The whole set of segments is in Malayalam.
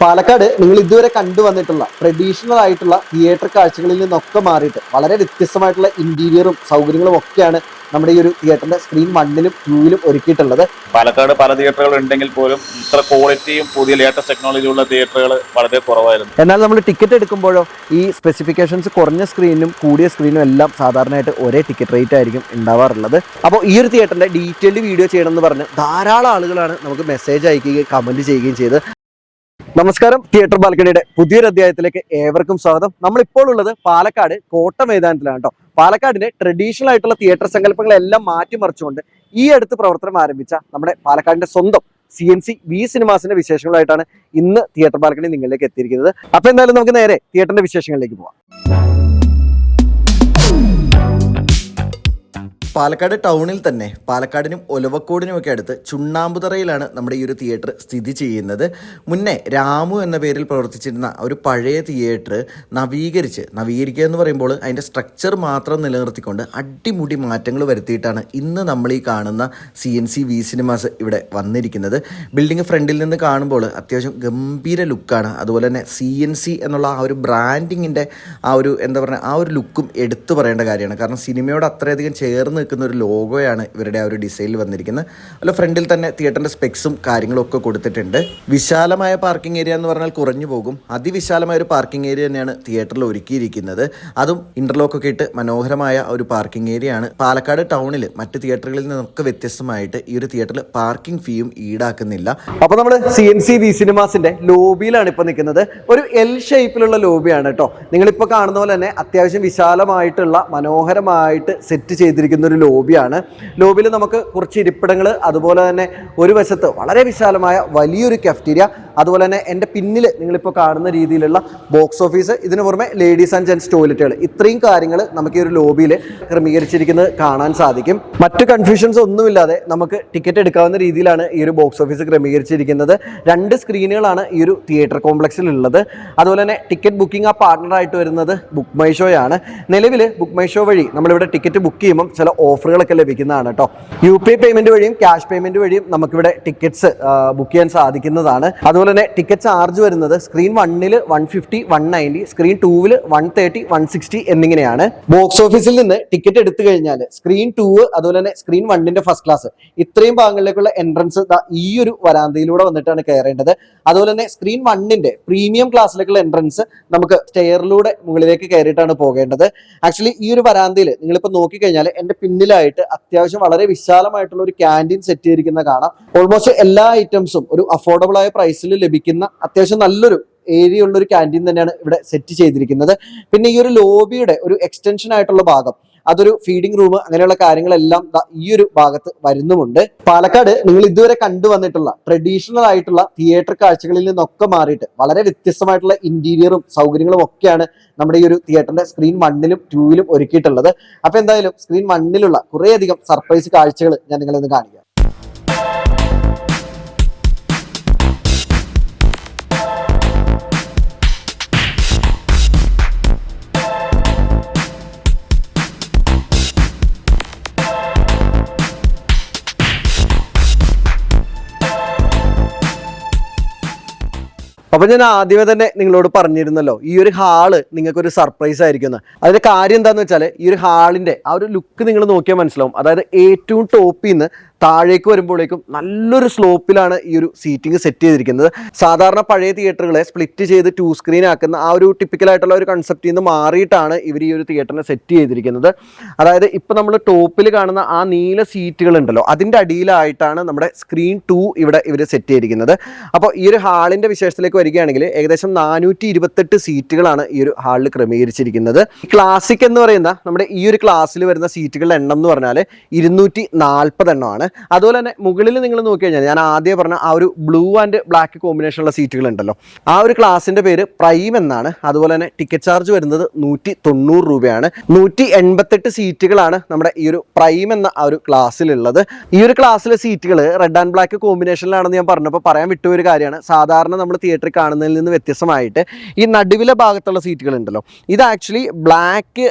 പാലക്കാട് നിങ്ങൾ ഇതുവരെ കണ്ടുവന്നിട്ടുള്ള ട്രഡീഷണൽ ആയിട്ടുള്ള തിയേറ്റർ കാഴ്ചകളിൽ നിന്നൊക്കെ മാറിയിട്ട് വളരെ വ്യത്യസ്തമായിട്ടുള്ള ഇന്റീരിയറും സൗകര്യങ്ങളും ഒക്കെയാണ് നമ്മുടെ ഈ ഒരു തിയേറ്ററിന്റെ സ്ക്രീൻ വണ്ണിലും ടൂവിലും ഒരുക്കിയിട്ടുള്ളത്. പാലക്കാട് പല തിയേറ്ററുകൾ ഉണ്ടെങ്കിൽ പോലും ഇത്ര ക്വാളിറ്റിയും പുതിയ ലേറ്റസ്റ്റ് ടെക്നോളജിയുള്ള തിയേറ്ററുകൾ വളരെ കുറവായിരുന്നു. എന്നാൽ നമ്മൾ ടിക്കറ്റ് എടുക്കുമ്പോഴോ ഈ സ്പെസിഫിക്കേഷൻസ് കുറഞ്ഞ സ്ക്രീനും കൂടിയ സ്ക്രീനും എല്ലാം സാധാരണയായിട്ട് ഒരേ ടിക്കറ്റ് റേറ്റ് ആയിരിക്കും ഉണ്ടാവാറുള്ളത്. അപ്പോൾ ഈ ഒരു തിയേറ്ററിന്റെ ഡീറ്റെയിൽഡ് വീഡിയോ ചെയ്യണമെന്ന് പറഞ്ഞ് ധാരാളം ആളുകളാണ് നമുക്ക് മെസ്സേജ് അയക്കുകയും കമന്റ് ചെയ്യുകയും ചെയ്ത്. നമസ്കാരം തിയേറ്റർ ബാൽക്കണിയുടെ പുതിയൊരു അധ്യായത്തിലേക്ക് ഏവർക്കും സ്വാഗതം. നമ്മളിപ്പോൾ ഉള്ളത് പാലക്കാട് കോട്ട മൈതാനത്തിലാണ് കേട്ടോ. പാലക്കാടിന്റെ ട്രഡീഷണൽ ആയിട്ടുള്ള തിയേറ്റർ സങ്കല്പങ്ങളെല്ലാം മാറ്റിമറിച്ചുകൊണ്ട് ഈ അടുത്ത് പ്രവർത്തനം ആരംഭിച്ച നമ്മുടെ പാലക്കാടിന്റെ സ്വന്തം സി എൻ സി വി സിനിമാസിന്റെ വിശേഷങ്ങളായിട്ടാണ് ഇന്ന് തിയേറ്റർ ബാൽക്കണി നിങ്ങളിലേക്ക് എത്തിയിരിക്കുന്നത്. അപ്പൊ എന്തായാലും നമുക്ക് നേരെ തിയേറ്ററിന്റെ വിശേഷങ്ങളിലേക്ക് പോവാം. പാലക്കാട് ടൗണിൽ തന്നെ പാലക്കാടിനും ഒലവക്കോടിനും ഒക്കെ അടുത്ത് ചുണ്ണാമ്പുതറയിലാണ് നമ്മുടെ ഈ ഒരു തിയേറ്റർ സ്ഥിതി ചെയ്യുന്നത്. മുന്നേ രാമു എന്ന പേരിൽ പ്രവർത്തിച്ചിരുന്ന ഒരു പഴയ തിയേറ്റർ നവീകരിച്ച് നവീകരിക്കുക എന്ന് പറയുമ്പോൾ അതിന്റെ സ്ട്രക്ചർ മാത്രം നിലനിർത്തിക്കൊണ്ട് അടിമുടി മാറ്റങ്ങൾ വരുത്തിയിട്ടാണ് ഇന്ന് നമ്മൾ ഈ കാണുന്ന C N C V cinemas ഇവിടെ വന്നിരിക്കുന്നത്. ബിൽഡിംഗ് ഫ്രണ്ടിൽ നിന്ന് കാണുമ്പോൾ അത്യാവശ്യം ഗംഭീര ലുക്കാണ് അതുപോലെ തന്നെ സി എൻ സി എന്നുള്ള ആ ഒരു ബ്രാൻഡിങ്ങിന്റെ ആ ഒരു എന്താ പറയുക ആ ഒരു ലുക്കും എടുത്തു പറയേണ്ട കാര്യമാണ്. കാരണം സിനിമയോട് അത്രയധികം ചേർന്ന് നിൽക്കുന്ന ഒരു ലോഗോയാണ് ഇവരുടെ ആ ഒരു ഡിസൈനിൽ വന്നിരിക്കുന്നത്. അല്ല ഫ്രണ്ടിൽ തന്നെ തിയേറ്ററിന്റെ സ്പെക്സും കാര്യങ്ങളും ഒക്കെ കൊടുത്തിട്ടുണ്ട്. വിശാലമായ പാർക്കിംഗ് ഏരിയ എന്ന് പറഞ്ഞാൽ കുറഞ്ഞു പോകും. അതിവിശാലമായ ഒരു പാർക്കിംഗ് ഏരിയ തന്നെയാണ് തിയേറ്ററിൽ ഒരുക്കിയിരിക്കുന്നത്. അതും ഇന്റർലോക്ക് ഒക്കെ ഇട്ട് മനോഹരമായ ഒരു പാർക്കിംഗ് ഏരിയ ആണ്. പാലക്കാട് ടൗണിൽ മറ്റ് തിയേറ്ററുകളിൽ നിന്നൊക്കെ വ്യത്യസ്തമായിട്ട് ഈ ഒരു തിയേറ്ററിൽ പാർക്കിംഗ് ഫീയും ഈടാക്കുന്നില്ല. അപ്പോൾ നമ്മൾ സി എൻ സി വി സിനിമാസിന്റെ ലോബിയിലാണ് ഇപ്പോൾ നിൽക്കുന്നത്. ഒരു എൽ ഷേപ്പിലുള്ള ലോബിയാണ് കേട്ടോ. നിങ്ങളിപ്പോ കാണുന്ന പോലെ തന്നെ അത്യാവശ്യം വിശാലമായിട്ടുള്ള മനോഹരമായിട്ട് സെറ്റ് ചെയ്തിരിക്കുന്ന ഒരു ലോബിയാണ്. ലോബിയിൽ നമുക്ക് കുറച്ച് ഇരിപ്പിടങ്ങൾ അതുപോലെ തന്നെ ഒരു വശത്ത് വളരെ വിശാലമായ വലിയൊരു കഫ്റ്റീരിയ അതുപോലെ തന്നെ എന്റെ പിന്നിൽ നിങ്ങളിപ്പോൾ കാണുന്ന രീതിയിലുള്ള ബോക്സ് ഓഫീസ് ഇതിനു പുറമെ ലേഡീസ് ആൻഡ് ജെൻസ് ടോയ്ലറ്റുകൾ ഇത്രയും കാര്യങ്ങൾ നമുക്ക് ഈ ഒരു ലോബിയിൽ ക്രമീകരിച്ചിരിക്കുന്നത് കാണാൻ സാധിക്കും. മറ്റു കൺഫ്യൂഷൻസ് ഒന്നുമില്ലാതെ നമുക്ക് ടിക്കറ്റ് എടുക്കാവുന്ന രീതിയിലാണ് ഈ ഒരു ബോക്സ് ഓഫീസ് ക്രമീകരിച്ചിരിക്കുന്നത്. രണ്ട് സ്ക്രീനുകളാണ് ഈ ഒരു തിയേറ്റർ കോംപ്ലക്സിൽ ഉള്ളത്. അതുപോലെ തന്നെ ടിക്കറ്റ് ബുക്കിംഗ് ആ പാർട്ട്ണറായിട്ട് വരുന്നത് ബുക്ക് മൈ ഷോയാണ് നിലവിൽ ബുക്ക് മൈ ഷോ വഴി നമ്മളിവിടെ ടിക്കറ്റ് ബുക്ക് ചെയ്യുമ്പം ചില ഓഫറുകളൊക്കെ ലഭിക്കുന്നതാണ് കേട്ടോ. യു പി പേയ്മെന്റ് വഴിയും ക്യാഷ് പേയ്മെന്റ് വഴിയും നമുക്കിവിടെ ടിക്കറ്റ്സ് ബുക്ക് ചെയ്യാൻ സാധിക്കുന്നതാണ്. അതുപോലെ തന്നെ ടിക്കറ്റ് ചാർജ് വരുന്നത് സ്ക്രീൻ വണ്ണിൽ one fifty one ninety screen ടൂവിൽ വൺ തേർട്ടി വൺ സിക്സ്റ്റി എന്നിങ്ങനെയാണ്. ബോക്സ് ഓഫീസിൽ നിന്ന് ടിക്കറ്റ് എടുത്തു കഴിഞ്ഞാൽ സ്ക്രീൻ ടൂ അതുപോലെ തന്നെ സ്ക്രീൻ വണ്ണിന്റെ ഫസ്റ്റ് ക്ലാസ് ഇത്രയും ഭാഗങ്ങളിലേക്കുള്ള എൻട്രൻസ് ഈ ഒരു വരാന്തയിലൂടെ വന്നിട്ടാണ് കയറേണ്ടത്. അതുപോലെ തന്നെ സ്ക്രീൻ വണ്ണിന്റെ പ്രീമിയം ക്ലാസ്സിലേക്കുള്ള എൻട്രൻസ് നമുക്ക് സ്റ്റെയറിലൂടെ മുകളിലേക്ക് കയറിയിട്ടാണ് പോകേണ്ടത്. ആക്ച്വലി ഈ ഒരു വരാന്തയിൽ നിങ്ങളിപ്പോൾ നോക്കിക്കഴിഞ്ഞാൽ എന്റെ പിന്നിലായിട്ട് അത്യാവശ്യം വളരെ വിശാലമായിട്ടുള്ള ഒരു ക്യാന്റീൻ സെറ്റ് ചെയ്തിരിക്കുന്ന കാണാം. ഓൾമോസ്റ്റ് എല്ലാ ഐറ്റംസും ഒരു അഫോർഡബിൾ ആയ പ്രൈസിൽ ലഭിക്കുന്ന അത്യാവശ്യം നല്ലൊരു ഏരിയ ഉള്ള ഒരു ക്യാന്റീൻ തന്നെയാണ് ഇവിടെ സെറ്റ് ചെയ്തിരിക്കുന്നത്. പിന്നെ ഈ ഒരു ലോബിയുടെ ഒരു എക്സ്റ്റൻഷൻ ആയിട്ടുള്ള ഭാഗം. അതൊരു ഫീഡിംഗ് റൂം അങ്ങനെയുള്ള കാര്യങ്ങളെല്ലാം ഈ ഒരു ഭാഗത്ത് വരുന്നുമുണ്ട്. പാലക്കാട് നിങ്ങൾ ഇതുവരെ കണ്ടുവന്നിട്ടുള്ള ട്രഡീഷണൽ ആയിട്ടുള്ള തിയേറ്റർ കാഴ്ചകളിൽ നിന്നൊക്കെ മാറിയിട്ട് വളരെ വ്യത്യസ്തമായിട്ടുള്ള ഇന്റീരിയറും സൗകര്യങ്ങളും ഒക്കെയാണ് നമ്മുടെ ഈ ഒരു തിയേറ്ററിന്റെ സ്ക്രീൻ വണ്ണിലും ടൂവിലും ഒരുക്കിയിട്ടുള്ളത്. അപ്പൊ എന്തായാലും സ്ക്രീൻ വണ്ണിലുള്ള കുറേയധികം സർപ്രൈസ് കാഴ്ചകൾ ഞാൻ നിങ്ങളെ ഒന്ന് കാണിക്കാം. അപ്പൊ ഞാൻ ആദ്യമേ തന്നെ നിങ്ങളോട് പറഞ്ഞിരുന്നല്ലോ ഈ ഒരു ഹാൾ നിങ്ങൾക്ക് ഒരു സർപ്രൈസ് ആയിരിക്കുന്ന അതിന്റെ കാര്യം എന്താണെന്ന് വെച്ചാൽ ഈ ഒരു ഹാളിന്റെ ആ ഒരു ലുക്ക് നിങ്ങൾ നോക്കിയാൽ മനസ്സിലാവും. അതായത് ഏറ്റവും ടോപ്പിൽ നിന്ന് താഴേക്ക് വരുമ്പോഴേക്കും നല്ലൊരു സ്ലോപ്പിലാണ് ഈ ഒരു സീറ്റിംഗ് സെറ്റ് ചെയ്തിരിക്കുന്നത്. സാധാരണ പഴയ തിയേറ്ററുകളെ സ്പ്ലിറ്റ് ചെയ്ത് ടു സ്ക്രീൻ ആക്കുന്ന ആ ഒരു ടിപ്പിക്കലായിട്ടുള്ള ഒരു കൺസെപ്റ്റിൽ നിന്ന് മാറിയിട്ടാണ് ഇവർ ഈ ഒരു തിയേറ്ററിനെ സെറ്റ് ചെയ്തിരിക്കുന്നത്. അതായത് ഇപ്പോൾ നമ്മൾ ടോപ്പിൽ കാണുന്ന ആ നീല സീറ്റുകൾ ഉണ്ടല്ലോ അതിന്റെ അടിയിലായിട്ടാണ് നമ്മുടെ സ്ക്രീൻ ടു ഇവിടെ ഇവർ സെറ്റ് ചെയ്തിരിക്കുന്നത്. അപ്പോൾ ഈ ഒരു ഹാളിന്റെ വിശേഷത്തിലേക്ക് വരികയാണെങ്കിൽ ഏകദേശം നാനൂറ്റി ഇരുപത്തെട്ട് സീറ്റുകളാണ് ഈ ഒരു ഹാളിൽ ക്രമീകരിച്ചിരിക്കുന്നത്. ക്ലാസിക് എന്ന് പറയുന്ന നമ്മുടെ ഈ ഒരു ക്ലാസ്സിൽ വരുന്ന സീറ്റുകളുടെ എണ്ണം എന്ന് പറഞ്ഞാൽ ഇരുന്നൂറ്റി നാൽപ്പത് എണ്ണമാണ് അതുപോലെ തന്നെ മുകളിൽ നിങ്ങൾ നോക്കി കഴിഞ്ഞാൽ ഞാൻ ആദ്യം പറഞ്ഞ ആ ഒരു ബ്ലൂ ആൻഡ് ബ്ലാക്ക് കോമ്പിനേഷനുള്ള സീറ്റുകൾ ഉണ്ടല്ലോ. ആ ഒരു ക്ലാസിന്റെ പേര് പ്രൈം എന്നാണ്. അതുപോലെ തന്നെ ടിക്കറ്റ് ചാർജ് വരുന്നത് നൂറ്റി തൊണ്ണൂറ് രൂപയാണ്. നൂറ്റി എൺപത്തെട്ട് സീറ്റുകളാണ് നമ്മുടെ ഈ ഒരു പ്രൈം എന്ന ആ ഒരു ക്ലാസ്സിലുള്ളത് ഈ ഒരു ക്ലാസ്സിലെ സീറ്റുകൾ റെഡ് ആൻഡ് ബ്ലാക്ക് കോമ്പിനേഷനിലാണെന്ന് ഞാൻ പറഞ്ഞപ്പോൾ പറയാൻ വിട്ട ഒരു കാര്യമാണ്. സാധാരണ നമ്മൾ തിയേറ്ററിൽ കാണുന്നതിൽ നിന്ന് വ്യത്യസ്തമായിട്ട് ഈ നടുവിലെ ഭാഗത്തുള്ള സീറ്റുകൾ ഉണ്ടല്ലോ. ഇത് ആക്ച്വലി ബ്ലാക്ക്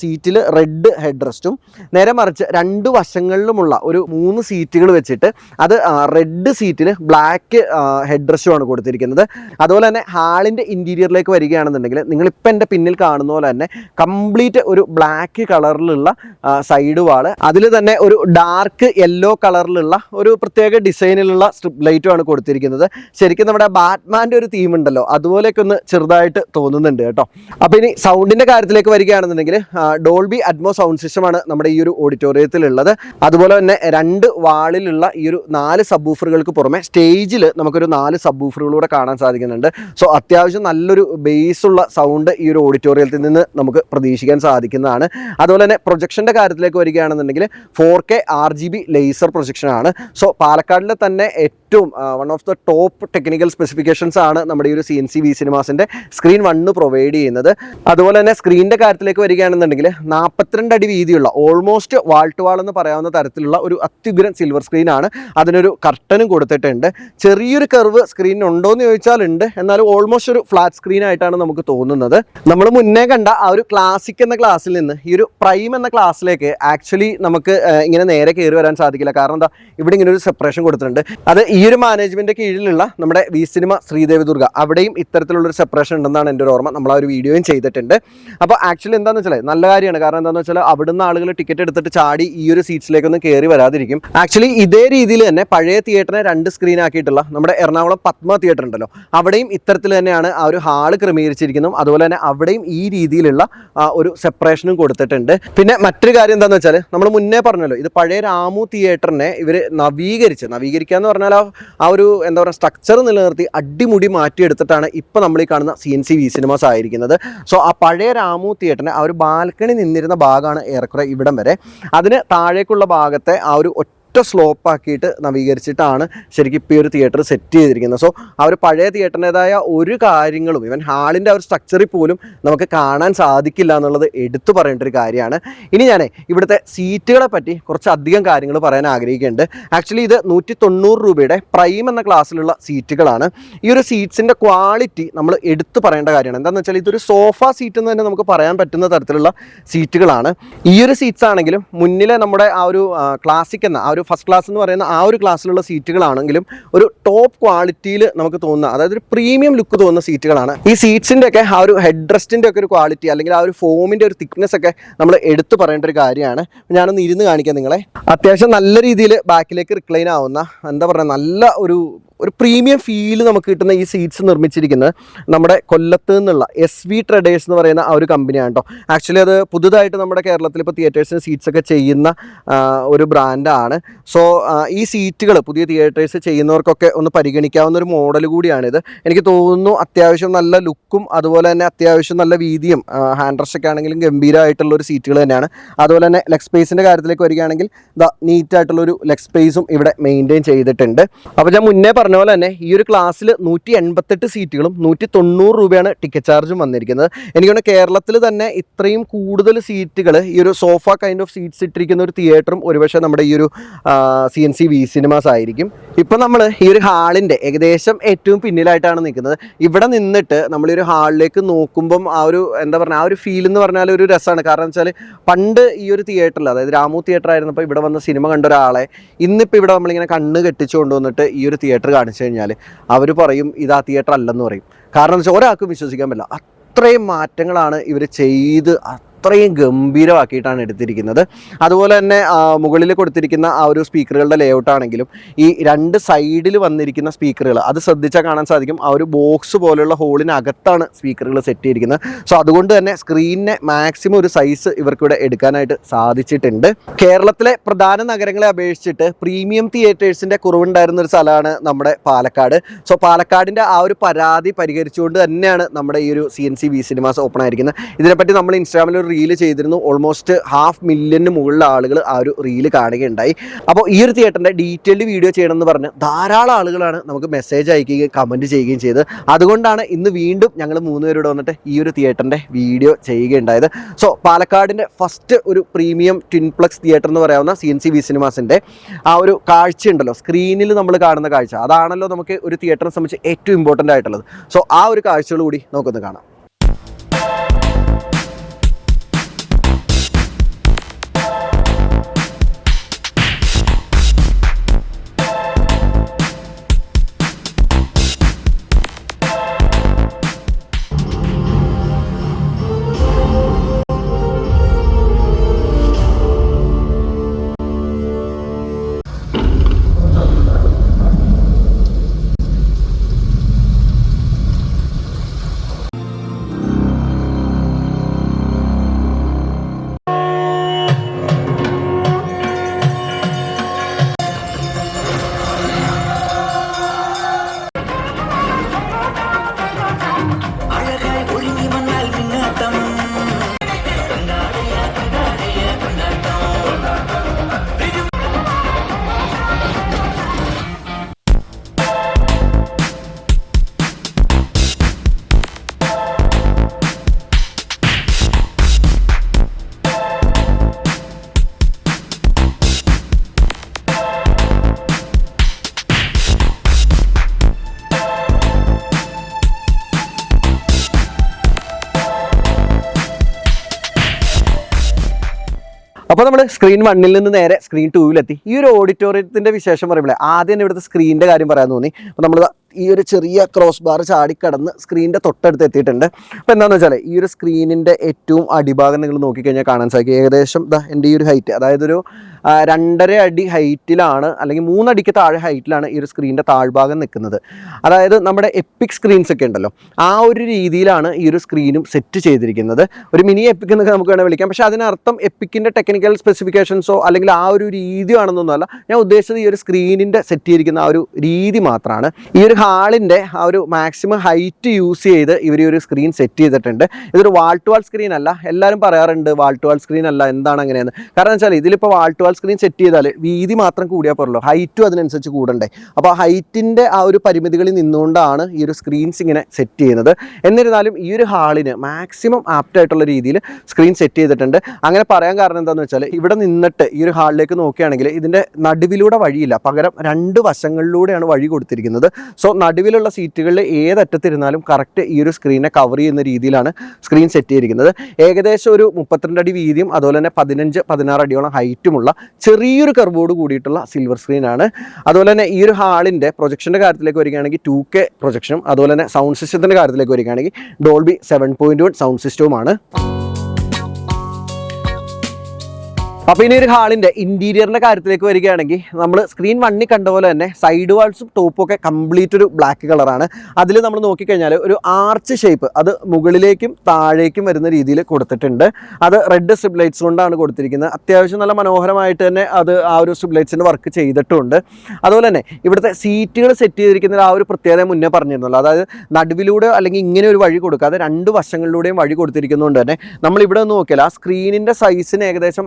സീറ്റിൽ റെഡ് ഹെഡ് റെസ്റ്റും നേരെ മറിച്ച് രണ്ട് വശങ്ങളിലുമുള്ള ഒരു മൂന്ന് മൂന്ന് സീറ്റുകൾ വെച്ചിട്ട് അത് റെഡ് സീറ്റിൽ ബ്ലാക്ക് ഹെഡ് റെസ്റ്റുമാണ് കൊടുത്തിരിക്കുന്നത്. അതുപോലെ തന്നെ ഹാളിന്റെ ഇന്റീരിയറിലേക്ക് വരികയാണെന്നുണ്ടെങ്കിൽ നിങ്ങളിപ്പോൾ എന്റെ പിന്നിൽ കാണുന്ന പോലെ തന്നെ കംപ്ലീറ്റ് ഒരു ബ്ലാക്ക് കളറിലുള്ള സൈഡ് വാൾ അതിൽ തന്നെ ഒരു ഡാർക്ക് യെല്ലോ കളറിലുള്ള ഒരു പ്രത്യേക ഡിസൈനിലുള്ള സ്ട്രിപ്പ് ലൈറ്റുമാണ് കൊടുത്തിരിക്കുന്നത്. ശരിക്കും നമ്മുടെ ബാറ്റ്മാന്റെ ഒരു തീം ഉണ്ടല്ലോ അതുപോലെയൊക്കെ ഒന്ന് ചെറുതായിട്ട് തോന്നുന്നുണ്ട് കേട്ടോ. അപ്പോൾ ഇനി സൗണ്ടിന്റെ കാര്യത്തിലേക്ക് വരികയാണെന്നുണ്ടെങ്കിൽ ഡോൾബി അറ്റ്മോ സൗണ്ട് സിസ്റ്റമാണ് നമ്മുടെ ഈ ഒരു ഓഡിറ്റോറിയത്തിലുള്ളത് അതുപോലെ തന്നെ രണ്ട് വാളിലുള്ള ഈ ഒരു നാല് സബ്ബൂഫറുകൾക്ക് പുറമെ സ്റ്റേജിൽ നമുക്കൊരു നാല് സബ്ബൂഫറുകളൂടെ കാണാൻ സാധിക്കുന്നുണ്ട്. സോ അത്യാവശ്യം നല്ലൊരു ബേസ് ഉള്ള സൗണ്ട് ഈ ഒരു ഓഡിറ്റോറിയത്തിൽ നിന്ന് നമുക്ക് പ്രതീക്ഷിക്കാൻ സാധിക്കുന്നതാണ്. അതുപോലെ തന്നെ പ്രൊജക്ഷന്റെ കാര്യത്തിലേക്ക് വരികയാണെന്നുണ്ടെങ്കിൽ four K R G B laser പ്രൊജക്ഷനാണ് so പാലക്കാടിലെ തന്നെ ഏറ്റവും one of the top technical specifications ആണ് നമ്മുടെ ഈ ഒരു സി എൻ സി വി സിനിമാസിന്റെ സ്ക്രീൻ വണ്ണ് പ്രൊവൈഡ് ചെയ്യുന്നത്. അതുപോലെ തന്നെ സ്ക്രീനിന്റെ കാര്യത്തിലേക്ക് വരികയാണെന്നുണ്ടെങ്കിൽ നാൽപ്പത്തിരണ്ട് അടി വീതിയുള്ള ഓൾമോസ്റ്റ് വാൾ ടു വാൾ എന്ന് പറയാവുന്ന തരത്തിലുള്ള ഒരു അത്യുഗ്രൻ സിൽവർ സ്ക്രീനാണ് അതിനൊരു കർട്ടനും കൊടുത്തിട്ടുണ്ട് ചെറിയൊരു കർവ് സ്ക്രീൻ ഉണ്ടോ എന്ന് ചോദിച്ചാൽ ഉണ്ട് എന്നാലും ഓൾമോസ്റ്റ് ഒരു ഫ്ലാറ്റ് സ്ക്രീൻ ആയിട്ടാണ് നമുക്ക് തോന്നുന്നത് നമ്മൾ മുന്നേ കണ്ട ആ ഒരു ക്ലാസിക് എന്ന ക്ലാസ്സിൽ നിന്ന് ഈ ഒരു പ്രൈം എന്ന ക്ലാസ്സിലേക്ക് ആക്ച്വലി നമുക്ക് ഇങ്ങനെ നേരെ കയറി വരാൻ സാധിക്കില്ല കാരണം എന്താ ഇവിടെ ഇങ്ങനെ ഒരു സെപ്പറേഷൻ കൊടുത്തിട്ടുണ്ട് അത് ഈ ഒരു മാനേജ്മെന്റ് കീഴിലുള്ള നമ്മുടെ വി സിനിമ ശ്രീദേവി ദുർഗ അവിടെയും ഇത്തരത്തിലുള്ള ഒരു സെപ്പറേഷൻ ഉണ്ടെന്നാണ് എന്റെ ഒരു ഓർമ്മ നമ്മൾ ആ ഒരു വീഡിയോയും ചെയ്തിട്ടുണ്ട് അപ്പോൾ ആക്ച്വലി എന്താണെന്ന് വെച്ചാൽ നല്ല കാര്യമാണ് കാരണം എന്താണെന്ന് വെച്ചാൽ അവിടുന്ന് ആളുകൾ ടിക്കറ്റ് എടുത്തിട്ട് ചാടി ഈ ഒരു സീറ്റ്സിലേക്കൊന്നും കയറി വരാതിരിക്കും ആക്ച്വലി ഇതേ രീതിയിൽ തന്നെ പഴയ തിയേറ്ററിനെ രണ്ട് സ്ക്രീൻ ആക്കിയിട്ടുള്ള നമ്മുടെ എറണാകുളം പത്മ തിയേറ്റർ ഉണ്ടല്ലോ. അവിടെയും ഇത്തരത്തിൽ തന്നെയാണ് ആ ഒരു ഹാൾ ക്രമീകരിച്ചിരിക്കുന്നതും അതുപോലെ തന്നെ അവിടെയും ഈ രീതിയിലുള്ള ഒരു സെപ്പറേഷനും കൊടുത്തിട്ടുണ്ട്. പിന്നെ മറ്റൊരു കാര്യം എന്താണെന്ന് വെച്ചാൽ നമ്മൾ മുന്നേ പറഞ്ഞല്ലോ ഇത് പഴയ രാമു തിയേറ്ററിനെ ഇവർ നവീകരിച്ച് നവീകരിക്കുക എന്ന് പറഞ്ഞാൽ ആ- ആ ഒരു എന്താ പറയുക സ്ട്രക്ചർ നിലനിർത്തി അടിമുടി മാറ്റിയെടുത്തിട്ടാണ് ഇപ്പോൾ നമ്മൾ ഈ കാണുന്ന C N C V Cinemas ആയിരിക്കുന്നത്. സോ ആ പഴയ രാമു തിയേറ്ററിനെ ആ ഒരു ബാൽക്കണി നിന്നിരുന്ന ഭാഗമാണ് ഏറെക്കുറെ ഇവിടം വരെ. അതിന് താഴേക്കുള്ള ഭാഗത്തെ ആ ഒരു ഒറ്റ സ്ലോപ്പാക്കിയിട്ട് നവീകരിച്ചിട്ടാണ് ശരിക്കും ഇപ്പോൾ ഈ ഒരു തിയേറ്റർ സെറ്റ് ചെയ്തിരിക്കുന്നത്. സോ ഒരു പഴയ തിയേറ്ററിന്റെതായ ഒരു കാര്യങ്ങളും ഇവൻ ഹാളിന്റെ ആ ഒരു സ്ട്രക്ചറിൽ പോലും നമുക്ക് കാണാൻ സാധിക്കില്ല എന്നുള്ളത് എടുത്തു പറയേണ്ട ഒരു കാര്യമാണ്. ഇനി ഞാൻ ഇവിടുത്തെ സീറ്റുകളെ പറ്റി കുറച്ചധികം കാര്യങ്ങൾ പറയാൻ ആഗ്രഹിക്കുന്നുണ്ട്. ആക്ച്വലി ഇത് നൂറ്റി തൊണ്ണൂറ് രൂപയുടെ പ്രൈം എന്ന ക്ലാസ്സിലുള്ള സീറ്റുകളാണ് ഈ ഒരു സീറ്റ്സിന്റെ ക്വാളിറ്റി നമ്മൾ എടുത്തു പറയേണ്ട കാര്യമാണ്. എന്താണെന്ന് വെച്ചാൽ ഇതൊരു സോഫ സീറ്റ് എന്ന് തന്നെ നമുക്ക് പറയാൻ പറ്റുന്ന തരത്തിലുള്ള സീറ്റുകളാണ് ഈ ഒരു സീറ്റ്സ് ആണെങ്കിലും മുന്നിലെ നമ്മുടെ ആ ഒരു ക്ലാസിക് എന്ന ആ ഒരു ഫസ്റ്റ് ക്ലാസ് എന്ന് പറയുന്ന ആ ഒരു ക്ലാസ്സിലുള്ള സീറ്റുകളാണെങ്കിലും ഒരു ടോപ്പ് ക്വാളിറ്റിയിൽ നമുക്ക് തോന്നുന്ന അതായത് ഒരു പ്രീമിയം ലുക്ക് തോന്നുന്ന സീറ്റുകളാണ് ഈ സീറ്റ്സിന്റെ ഒക്കെ ആ ഒരു ഹെഡ് റെസ്റ്റിന്റെ ഒക്കെ ഒരു ക്വാളിറ്റി അല്ലെങ്കിൽ ആ ഒരു ഫോമിന്റെ ഒരു തിക്നെസ് ഒക്കെ നമ്മൾ എടുത്തു പറയേണ്ട ഒരു കാര്യമാണ്. ഞാനൊന്ന് ഇരുന്ന് കാണിക്കാം നിങ്ങളെ. അത്യാവശ്യം നല്ല രീതിയിൽ ബാക്കിലേക്ക് റിക്ലൈൻ ആവുന്ന എന്താ പറയുക നല്ല ഒരു ഒരു പ്രീമിയം ഫീൽ നമുക്ക് കിട്ടുന്ന ഈ സീറ്റ്സ് നിർമ്മിച്ചിരിക്കുന്നത് നമ്മുടെ കൊല്ലത്ത് നിന്നുള്ള എസ് വി ട്രഡേഴ്സ് എന്ന് പറയുന്ന ആ ഒരു കമ്പനിയാണ് കേട്ടോ ആക്ച്വലി അത് പുതുതായിട്ട് നമ്മുടെ കേരളത്തിൽ ഇപ്പോൾ തിയേറ്റേഴ്സിന് സീറ്റ്സ് ഒക്കെ ചെയ്യുന്ന ഒരു ബ്രാൻഡാണ് സോ ഈ സീറ്റുകൾ പുതിയ തിയേറ്റേഴ്സ് ചെയ്യുന്നവർക്കൊക്കെ ഒന്ന് പരിഗണിക്കാവുന്ന ഒരു മോഡൽ കൂടിയാണിത്. എനിക്ക് തോന്നുന്നു അത്യാവശ്യം നല്ല ലുക്കും അതുപോലെ തന്നെ അത്യാവശ്യം നല്ല വീതിയും ഹാൻഡ് റഷൊക്കെ ആണെങ്കിലും ഗംഭീരമായിട്ടുള്ള ഒരു സീറ്റുകൾ തന്നെയാണ്. അതുപോലെ തന്നെ ലെഗ് സ്പേസിന്റെ കാര്യത്തിലേക്ക് വരികയാണെങ്കിൽ ദ നീറ്റായിട്ടുള്ളൊരു ലെഗ് സ്പേസും ഇവിടെ മെയിന്റെയിൻ ചെയ്തിട്ടുണ്ട്. അപ്പോൾ ഞാൻ മുന്നേ പറഞ്ഞ പോലെ തന്നെ ഈ ഒരു ക്ലാസ്സിൽ നൂറ്റി എൺപത്തെട്ട് സീറ്റുകളും നൂറ്റി തൊണ്ണൂറ് രൂപയാണ് ടിക്കറ്റ് ചാർജും വന്നിരിക്കുന്നത്. എനിക്ക് തോന്നുന്നു കേരളത്തിൽ തന്നെ ഇത്രയും കൂടുതൽ സീറ്റുകൾ ഈ ഒരു സോഫ കൈൻഡ് ഓഫ് സീറ്റ്സ് ഇട്ടിരിക്കുന്ന ഒരു തിയേറ്ററും ഒരുപക്ഷെ നമ്മുടെ ഈ ഒരു C N C V Cinemas ആയിരിക്കും. ഇപ്പം നമ്മൾ ഈ ഒരു ഹാളിന്റെ ഏകദേശം ഏറ്റവും പിന്നിലായിട്ടാണ് നിൽക്കുന്നത്. ഇവിടെ നിന്നിട്ട് നമ്മൾ ഈ ഒരു ഹാളിലേക്ക് നോക്കുമ്പം ആ ഒരു എന്താ പറയുക ആ ഒരു ഫീൽ എന്ന് പറഞ്ഞാൽ ഒരു രസമാണ്. കാരണം വെച്ചാൽ പണ്ട് ഈ ഒരു തിയേറ്ററിൽ അതായത് രാമു തിയേറ്റർ ആയിരുന്നപ്പോൾ ഇവിടെ വന്ന സിനിമ കണ്ട ഒരാളെ ഇന്നിപ്പോൾ ഇവിടെ നമ്മളിങ്ങനെ കണ്ണ് കെട്ടിച്ചു കൊണ്ടുവന്നിട്ട് ഈ ഒരു തിയേറ്റർ കാണിച്ചു കഴിഞ്ഞാൽ അവർ പറയും ഇത് ആ തിയേറ്റർ അല്ലെന്ന് പറയും. കാരണം എന്ന് വെച്ചാൽ ഒരാൾക്കും വിശ്വസിക്കാൻ പറ്റില്ല. അത്രയും മാറ്റങ്ങളാണ് ഇവർ ചെയ്ത് അത്രയും ഗംഭീരമാക്കിയിട്ടാണ് എടുത്തിരിക്കുന്നത്. അതുപോലെ തന്നെ മുകളിൽ കൊടുത്തിരിക്കുന്ന ആ ഒരു സ്പീക്കറുകളുടെ ലേഔട്ട് ആണെങ്കിലും ഈ രണ്ട് സൈഡിൽ വന്നിരിക്കുന്ന സ്പീക്കറുകൾ അത് ശ്രദ്ധിച്ചാൽ കാണാൻ സാധിക്കും ആ ഒരു ബോക്സ് പോലെയുള്ള ഹോളിനകത്താണ് സ്പീക്കറുകൾ സെറ്റ് ചെയ്തിരിക്കുന്നത്. സോ അതുകൊണ്ട് തന്നെ സ്ക്രീനിനെ മാക്സിമം ഒരു സൈസ് ഇവർക്കിവിടെ എടുക്കാനായിട്ട് സാധിച്ചിട്ടുണ്ട്. കേരളത്തിലെ പ്രധാന നഗരങ്ങളെ അപേക്ഷിച്ചിട്ട് പ്രീമിയം തിയേറ്റേഴ്സിന്റെ കുറവുണ്ടായിരുന്ന ഒരു സ്ഥലമാണ് നമ്മുടെ പാലക്കാട്. സോ പാലക്കാടിന്റെ ആ ഒരു പരാതി പരിഹരിച്ചുകൊണ്ട് തന്നെയാണ് നമ്മുടെ ഈ ഒരു C N C V Cinemas open ആയിരിക്കുന്നത്. ഇതിനെപ്പറ്റി നമ്മൾ ഇൻസ്റ്റാഗ്രാമിൽ ഒരു റീൽ ചെയ്തിരുന്നു. ഓൾമോസ്റ്റ് ഹാഫ് മില്യന് മുകളിൽ ആളുകൾ ആ ഒരു റീൽ കാണുകയുണ്ടായി. അപ്പോൾ ഈ ഒരു തിയേറ്ററിന്റെ ഡീറ്റെയിൽഡ് വീഡിയോ ചെയ്യണമെന്ന് പറഞ്ഞ് ധാരാളം ആളുകളാണ് നമുക്ക് മെസ്സേജ് അയക്കുകയും കമന്റ് ചെയ്യുകയും ചെയ്തത്. അതുകൊണ്ടാണ് ഇന്ന് വീണ്ടും ഞങ്ങൾ മൂന്നുപേരോട് വന്നിട്ട് ഈ ഒരു തിയേറ്ററിന്റെ വീഡിയോ ചെയ്യുകയുണ്ടായത്. സോ പാലക്കാടിന്റെ ഫസ്റ്റ് ഒരു പ്രീമിയം ട്വിൻപ്ലക്സ് തിയേറ്റർ എന്ന് പറയാവുന്ന സി എൻ സി വി സിനിമാസിന്റെ ആ ഒരു കാഴ്ചയുണ്ടല്ലോ. സ്ക്രീനിൽ നമ്മൾ കാണുന്ന കാഴ്ച. അതാണല്ലോ നമുക്ക് ഒരു തിയേറ്ററിനെ സംബന്ധിച്ച് ഏറ്റവും ഇമ്പോർട്ടന്റ് ആയിട്ടുള്ളത്. സോ ആ ഒരു കാഴ്ചകൾ കൂടി നമുക്കൊന്ന് കാണാം. നമ്മൾ സ്ക്രീൻ വണ്ണിൽ നിന്ന് നേരെ സ്ക്രീൻ ടൂവിലെത്തി ഈ ഒരു ഓഡിറ്റോറിയത്തിന്റെ വിശേഷം പറയുമ്പോൾ ആദ്യം ഇവിടുത്തെ സ്ക്രീനിന്റെ കാര്യം പറയാൻ തോന്നി. അപ്പോൾ നമ്മൾ ഈ ഒരു ചെറിയ ക്രോസ് ബാർ ചാടിക്കടന്ന് സ്ക്രീനിന്റെ തൊട്ടടുത്ത് എത്തിയിട്ടുണ്ട്. അപ്പോൾ എന്താണെന്ന് വെച്ചാൽ ഈ ഒരു സ്ക്രീനിന്റെ ഏറ്റവും അടിഭാഗം നിങ്ങൾ നോക്കിക്കഴിഞ്ഞാൽ കാണാൻ സാധിക്കും. ഏകദേശം ദാ എന്റെ ഈ ഒരു ഹൈറ്റ് അതായത് ഒരു രണ്ടര അടി ഹൈറ്റിലാണ് അല്ലെങ്കിൽ മൂന്നടിക്ക് താഴെ ഹൈറ്റിലാണ് ഈ ഒരു സ്ക്രീനിന്റെ താഴ്ഭാഗം നിൽക്കുന്നത്. അതായത് നമ്മുടെ എപ്പിക് സ്ക്രീൻസ് ഒക്കെ ഉണ്ടല്ലോ. ആ ഒരു രീതിയിലാണ് ഈ ഒരു സ്ക്രീനും സെറ്റ് ചെയ്തിരിക്കുന്നത്. ഒരു മിനി എപ്പിക് എന്നൊക്കെ നമുക്ക് വേണമെങ്കിൽ വിളിക്കാം. പക്ഷേ അതിനർത്ഥം എപ്പിക്കിന്റെ ടെക്നിക്കൽ സ്പെസിഫിക്കേഷൻസോ അല്ലെങ്കിൽ ആ ഒരു രീതിയാണെന്നൊന്നുമല്ല ഞാൻ ഉദ്ദേശിച്ചത് ഈ ഒരു സ്ക്രീനിന്റെ സെറ്റ് ചെയ്തിരിക്കുന്ന ആ ഒരു രീതി മാത്രമാണ്. ഈ ഒരു ഹാളിന്റെ ആ ഒരു മാക്സിമം ഹൈറ്റ് യൂസ് ചെയ്ത് ഇവർ ഈ ഒരു സ്ക്രീൻ സെറ്റ് ചെയ്തിട്ടുണ്ട്. ഇതൊരു വാൾ ടു വാൾ സ്ക്രീൻ അല്ല. എല്ലാവരും പറയാറുണ്ട് വാൾ ടു വാൾ സ്ക്രീൻ അല്ല. എന്താണ് അങ്ങനെയെന്ന്. കാരണം വെച്ചാൽ ഇതിലിപ്പോൾ wall to wall screen set ചെയ്താൽ വീതി മാത്രം കൂടിയാൽ പോരല്ലോ. ഹൈറ്റും അതിനനുസരിച്ച് കൂടണ്ടേ. അപ്പോൾ ഹൈറ്റിന്റെ ആ ഒരു പരിമിതികളിൽ നിന്നുകൊണ്ടാണ് ഈ ഒരു സ്ക്രീൻസ് ഇങ്ങനെ സെറ്റ് ചെയ്യുന്നത്. എന്നിരുന്നാലും ഈ ഒരു ഹാളിന് മാക്സിമം ആപ്റ്റ് ആയിട്ടുള്ള രീതിയിൽ സ്ക്രീൻ സെറ്റ് ചെയ്തിട്ടുണ്ട്. അങ്ങനെ പറയാൻ കാരണം എന്താണെന്ന് വെച്ചാൽ ഇവിടെ നിന്നിട്ട് ഈ ഒരു ഹാളിലേക്ക് നോക്കുകയാണെങ്കിൽ ഇതിന്റെ നടുവിലൂടെ വഴിയില്ല. പകരം രണ്ട് വശങ്ങളിലൂടെയാണ് വഴി കൊടുത്തിരിക്കുന്നത്. സോ നടുവിലുള്ള സീറ്റുകളിൽ ഏതറ്റത്തിരുന്നാലും കറക്റ്റ് ഈ ഒരു സ്ക്രീനെ കവർ ചെയ്യുന്ന രീതിയിലാണ് സ്ക്രീൻ സെറ്റ് ചെയ്തിരിക്കുന്നത്. ഏകദേശം ഒരു മുപ്പത്തിരണ്ട് അടി വീതിയും അതുപോലെ തന്നെ പതിനഞ്ച് പതിനാറ് അടിയോളം ഹൈറ്റുമുള്ള ചെറിയൊരു കർവോട് കൂടിയിട്ടുള്ള സിൽവർ സ്ക്രീനാണ് അതുപോലെ തന്നെ ഈ ഒരു ഹാളിന്റെ പ്രൊജക്ഷന്റെ കാര്യത്തിലേക്ക് വരികയാണെങ്കിൽ ടു കെ പ്രൊജക്ഷനും അതുപോലെ തന്നെ സൗണ്ട് സിസ്റ്റത്തിന്റെ കാര്യത്തിലേക്ക് വരികയാണെങ്കിൽ Dolby seven point one sound സിസ്റ്റവുമാണ് അപ്പോൾ ഇനി ഒരു ഹാളിന്റെ ഇന്റീരിയറിന്റെ കാര്യത്തിലേക്ക് വരികയാണെങ്കിൽ നമ്മൾ സ്ക്രീൻ വണ്ണി കണ്ട പോലെ തന്നെ സൈഡ് വാൾസും ടോപ്പും ഒക്കെ കംപ്ലീറ്റ് ഒരു ബ്ലാക്ക് കളറാണ് അതിൽ നമ്മൾ നോക്കിക്കഴിഞ്ഞാൽ ഒരു ആർച്ച് ഷേപ്പ് അത് മുകളിലേക്കും താഴേക്കും വരുന്ന രീതിയിൽ കൊടുത്തിട്ടുണ്ട്. അത് റെഡ് സ്ട്രിപ്പ് ലൈറ്റ്സ് കൊണ്ടാണ് കൊടുത്തിരിക്കുന്നത്. അത്യാവശ്യം നല്ല മനോഹരമായിട്ട് തന്നെ അത് ആ ഒരു സ്ട്രിപ്പ് ലൈറ്റ്സിന്റെ വർക്ക് ചെയ്തിട്ടുണ്ട്. അതുപോലെ തന്നെ ഇവിടുത്തെ സീറ്റുകൾ സെറ്റ് ചെയ്തിരിക്കുന്ന ആ ഒരു പ്രത്യേകത മുന്നേ പറഞ്ഞിരുന്നല്ലോ. അതായത് നടുവിലൂടെ അല്ലെങ്കിൽ ഇങ്ങനെ ഒരു വഴി കൊടുക്കാതെ രണ്ട് വശങ്ങളിലൂടെയും വഴി കൊടുത്തിരിക്കുന്നതുകൊണ്ട് തന്നെ നമ്മൾ ഇവിടെ നോക്കിയാൽ ആ സ്ക്രീനിന്റെ സൈസിന് ഏകദേശം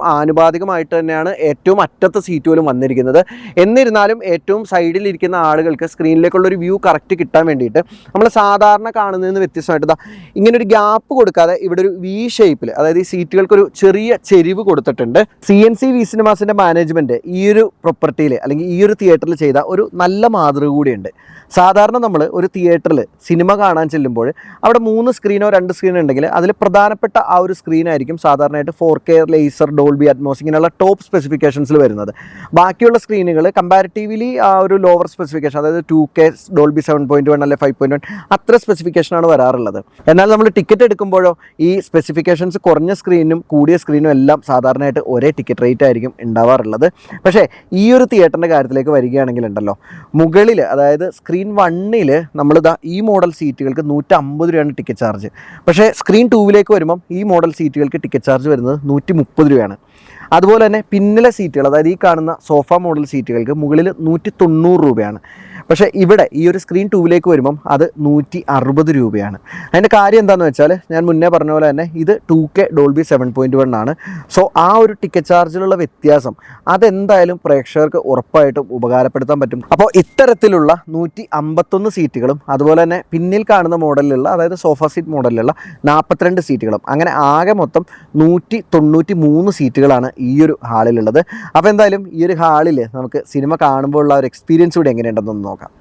ആനുപാതികമായിട്ട് തന്നെയാണ് ഏറ്റവും അറ്റത്തെ സീറ്റ് പോലും വന്നിരിക്കുന്നത്. എന്നിരുന്നാലും ഏറ്റവും സൈഡിൽ ഇരിക്കുന്ന ആളുകൾക്ക് സ്ക്രീനിലേക്കുള്ള ഒരു വ്യൂ കറക്റ്റ് കിട്ടാൻ വേണ്ടിയിട്ട് നമ്മൾ സാധാരണ കാണുന്നതിന് വ്യത്യസ്തമായിട്ട് ഇങ്ങനെ ഒരു ഗ്യാപ്പ് കൊടുക്കാതെ ഇവിടെ ഒരു വി ഷേപ്പിൽ അതായത് ഈ സീറ്റുകൾക്കൊരു ചെറിയ ചെരിവ് കൊടുത്തിട്ടുണ്ട്. സി എൻ സി വി സിനിമാസിന്റെ മാനേജ്മെന്റ് ഈ ഒരു പ്രോപ്പർട്ടിയിൽ അല്ലെങ്കിൽ ഈ ഒരു തിയേറ്ററിൽ ചെയ്ത ഒരു നല്ല മാതൃക കൂടിയുണ്ട്. സാധാരണ നമ്മൾ ഒരു തിയേറ്ററിൽ സിനിമ കാണാൻ ചെല്ലുമ്പോൾ അവിടെ മൂന്ന് സ്ക്രീനോ രണ്ട് സ്ക്രീനോ ഉണ്ടെങ്കിൽ അതിൽ പ്രധാനപ്പെട്ട ആ ഒരു സ്ക്രീനായിരിക്കും സാധാരണയായിട്ട് four K R laser Dolby Atmos ഇങ്ങനെയുള്ള ടോപ്പ് സ്പെസിഫിക്കേഷൻസിൽ വരുന്നത്. ബാക്കിയുള്ള സ്ക്രീനുകൾ കമ്പാരിറ്റീവ്ലി ആ ഒരു ലോവർ സ്പെസിഫിക്കേഷൻ അതായത് two K Dolby seven point one അല്ലെ ഫൈവ് പോയിന്റ് വൺ അത്ര സ്പെസിഫിക്കേഷനാണ് വരാറുള്ളത്. എന്നാൽ നമ്മൾ ടിക്കറ്റ് എടുക്കുമ്പോഴോ ഈ സ്പെസിഫിക്കേഷൻസ് കുറഞ്ഞ സ്ക്രീനും കൂടിയ സ്ക്രീനും എല്ലാം സാധാരണയായിട്ട് ഒരേ ടിക്കറ്റ് റേറ്റ് ആയിരിക്കും ഉണ്ടാവാറുള്ളത്. പക്ഷേ ഈ ഒരു തിയേറ്ററിന്റെ കാര്യത്തിലേക്ക് വരികയാണെങ്കിൽ ഉണ്ടല്ലോ മുകളിൽ അതായത് സ്ക്രീൻ വണ്ണിൽ നമ്മളിതാ ഈ മോഡൽ സീറ്റുകൾക്ക് നൂറ്റി അമ്പത് രൂപയാണ് ടിക്കറ്റ് ചാർജ് പക്ഷേ സ്ക്രീൻ ടൂവിലേക്ക് വരുമ്പം ഈ മോഡൽ സീറ്റുകൾക്ക് ടിക്കറ്റ് ചാർജ് വരുന്നത് നൂറ്റി രൂപയാണ്. അതുപോലെ തന്നെ പിന്നിലെ സീറ്റുകൾ അതായത് ഈ കാണുന്ന സോഫ മോഡൽ സീറ്റുകൾക്ക് മുകളിൽ നൂറ്റി തൊണ്ണൂറ് രൂപയാണ്. പക്ഷേ ഇവിടെ ഈ ഒരു സ്ക്രീൻ ടൂവിലേക്ക് വരുമ്പം അത് നൂറ്റി അറുപത് രൂപയാണ്. അതിന്റെ കാര്യം എന്താണെന്ന് വെച്ചാൽ ഞാൻ മുന്നേ പറഞ്ഞ പോലെ തന്നെ ഇത് two K Dolby seven point one ആണ്. സോ ആ ഒരു ടിക്കറ്റ് ചാർജിലുള്ള വ്യത്യാസം അതെന്തായാലും പ്രേക്ഷകർക്ക് ഉറപ്പായിട്ടും ഉപകാരപ്പെടുത്താൻ പറ്റും. അപ്പോൾ ഇത്തരത്തിലുള്ള നൂറ്റി അമ്പത്തൊന്ന് സീറ്റുകളും അതുപോലെ തന്നെ പിന്നിൽ കാണുന്ന മോഡലിലുള്ള അതായത് സോഫ സീറ്റ് മോഡലിലുള്ള നാൽപ്പത്തിരണ്ട് സീറ്റുകളും അങ്ങനെ ആകെ മൊത്തം നൂറ്റി തൊണ്ണൂറ്റി മൂന്ന് സീറ്റുകളാണ് ഈ ഒരു ഹാളിലുള്ളത്. അപ്പോൾ എന്തായാലും ഈ ഒരു ഹാളിൽ നമുക്ക് സിനിമ കാണുമ്പോഴുള്ള ഒരു എക്സ്പീരിയൻസ് കൂടി എങ്ങനെയുണ്ടെന്നൊന്ന് നോക്കാം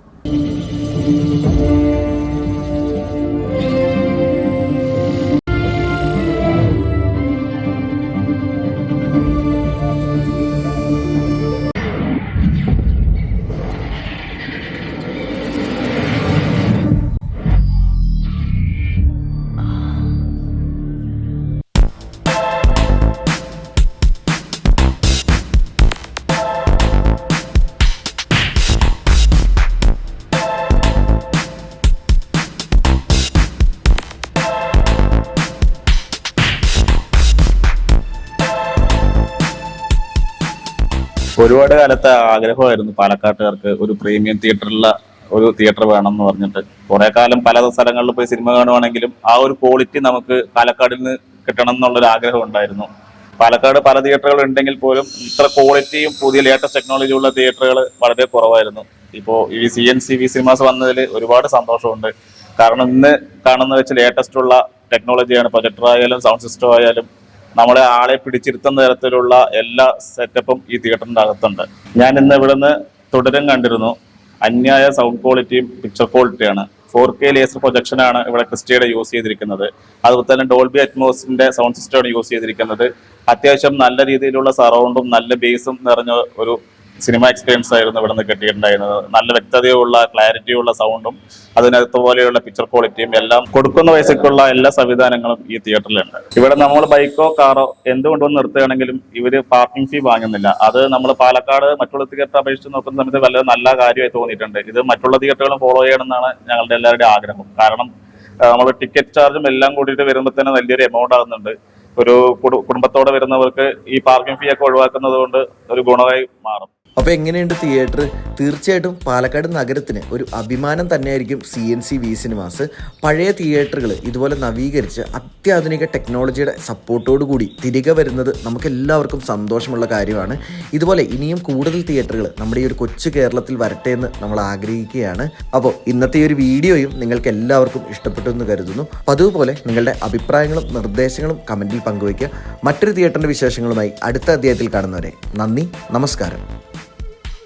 ഒരുപാട് കാലത്തെ ആഗ്രഹമായിരുന്നു പാലക്കാട്ടുകാർക്ക് ഒരു പ്രീമിയം തിയേറ്ററിലുള്ള ഒരു തിയേറ്റർ വേണം എന്ന് പറഞ്ഞിട്ട്. കുറെ കാലം പല സ്ഥലങ്ങളിൽ പോയി സിനിമ കാണുവാണെങ്കിലും ആ ഒരു ക്വാളിറ്റി നമുക്ക് പാലക്കാടിൽ നിന്ന് കിട്ടണം എന്നുള്ളൊരു ആഗ്രഹം ഉണ്ടായിരുന്നു. പാലക്കാട് പല തിയേറ്ററുകൾ ഉണ്ടെങ്കിൽ പോലും ഇത്ര ക്വാളിറ്റിയും പുതിയ ലേറ്റസ്റ്റ് ടെക്നോളജി ഉള്ള തിയേറ്ററുകൾ വളരെ കുറവായിരുന്നു. ഇപ്പോൾ ഈ C N C V cinemas വന്നതിൽ ഒരുപാട് സന്തോഷമുണ്ട്. കാരണം ഇന്ന് കാണുന്ന വെച്ച് ലേറ്റസ്റ്റ് ഉള്ള ടെക്നോളജിയാണ് പ്രൊജക്ടർ ആയാലും സൗണ്ട് സിസ്റ്റം ആയാലും നമ്മളെ ആളെ പിടിച്ചിരുത്തുന്ന തരത്തിലുള്ള എല്ലാ സെറ്റപ്പും ഈ തിയേറ്ററിന്റെ അകത്തുണ്ട് ഞാൻ ഇന്ന് ഇവിടുന്ന് തുടരും കണ്ടിരുന്നു. അന്യായ സൗണ്ട് ക്വാളിറ്റിയും പിക്ചർ ക്വാളിറ്റിയാണ് ഫോർ കെ ലേസർ പ്രൊജക്ഷനാണ് ഇവിടെ ക്രിസ്റ്റയുടെ യൂസ് ചെയ്തിരിക്കുന്നത്. അതുപോലെ തന്നെ ഡോൾബി അറ്റ്മോസിന്റെ സൗണ്ട് സിസ്റ്റമാണ് യൂസ് ചെയ്തിരിക്കുന്നത്. അത്യാവശ്യം നല്ല രീതിയിലുള്ള സറൗണ്ടും നല്ല ബേസും നിറഞ്ഞ ഒരു സിനിമ എക്സ്പീരിയൻസ് ആയിരുന്നു ഇവിടെ നിന്ന് കിട്ടിയിട്ടുണ്ടായിരുന്നത്. നല്ല വ്യക്തതയുള്ള ക്ലാരിറ്റിയുള്ള സൗണ്ടും അതിനകത്ത് പോലെയുള്ള പിക്ചർ ക്വാളിറ്റിയും എല്ലാം കൊടുക്കുന്ന വയസ്സേക്കുള്ള എല്ലാ സംവിധാനങ്ങളും ഈ തിയേറ്ററിലുണ്ട് ഇവിടെ നമ്മൾ ബൈക്കോ കാറോ എന്തുകൊണ്ടുവന്ന് നിർത്തുകയാണെങ്കിലും ഇവർ പാർക്കിംഗ് ഫീ വാങ്ങുന്നില്ല. അത് നമ്മൾ പാലക്കാട് മറ്റുള്ള തിയേറ്റർ അപേക്ഷിച്ച് നോക്കുന്ന സമയത്ത് വളരെ നല്ല കാര്യമായി തോന്നിയിട്ടുണ്ട്. ഇത് മറ്റുള്ള തിയേറ്ററുകളും ഫോളോ ചെയ്യണമെന്നാണ് ഞങ്ങളുടെ എല്ലാവരുടെയും ആഗ്രഹം. കാരണം നമ്മൾ ടിക്കറ്റ് ചാർജും എല്ലാം കൂടിയിട്ട് വരുമ്പോൾ തന്നെ വലിയൊരു എമൗണ്ട് ആകുന്നുണ്ട്. ഒരു കുടുംബത്തോടെ വരുന്നവർക്ക് ഈ പാർക്കിംഗ് ഫീ ഒക്കെ ഒഴിവാക്കുന്നത് കൊണ്ട് ഒരു ഗുണമായി മാറും. അപ്പോൾ എങ്ങനെയുണ്ട് തിയേറ്റർ തീർച്ചയായിട്ടും പാലക്കാട് നഗരത്തിന് ഒരു അഭിമാനം തന്നെയായിരിക്കും C N C V Cinemas പഴയ തിയേറ്ററുകൾ ഇതുപോലെ നവീകരിച്ച് അത്യാധുനിക ടെക്നോളജിയുടെ സപ്പോർട്ടോടു കൂടി തിരികെ വരുന്നത് നമുക്ക് എല്ലാവർക്കും സന്തോഷമുള്ള കാര്യമാണ്. ഇതുപോലെ ഇനിയും കൂടുതൽ തിയേറ്ററുകൾ നമ്മുടെ ഈ ഒരു കൊച്ചു കേരളത്തിൽ വരട്ടെ എന്ന് നമ്മൾ ആഗ്രഹിക്കുകയാണ്. അപ്പോൾ ഇന്നത്തെ ഒരു വീഡിയോയും നിങ്ങൾക്ക് എല്ലാവർക്കും ഇഷ്ടപ്പെട്ടു എന്ന് കരുതുന്നു. അതുപോലെ നിങ്ങളുടെ അഭിപ്രായങ്ങളും നിർദ്ദേശങ്ങളും കമന്റിൽ പങ്കുവയ്ക്കുക. മറ്റൊരു തിയേറ്ററിന്റെ വിശേഷങ്ങളുമായി അടുത്ത അധ്യായത്തിൽ കാണുന്നവരെ നന്ദി നമസ്കാരം.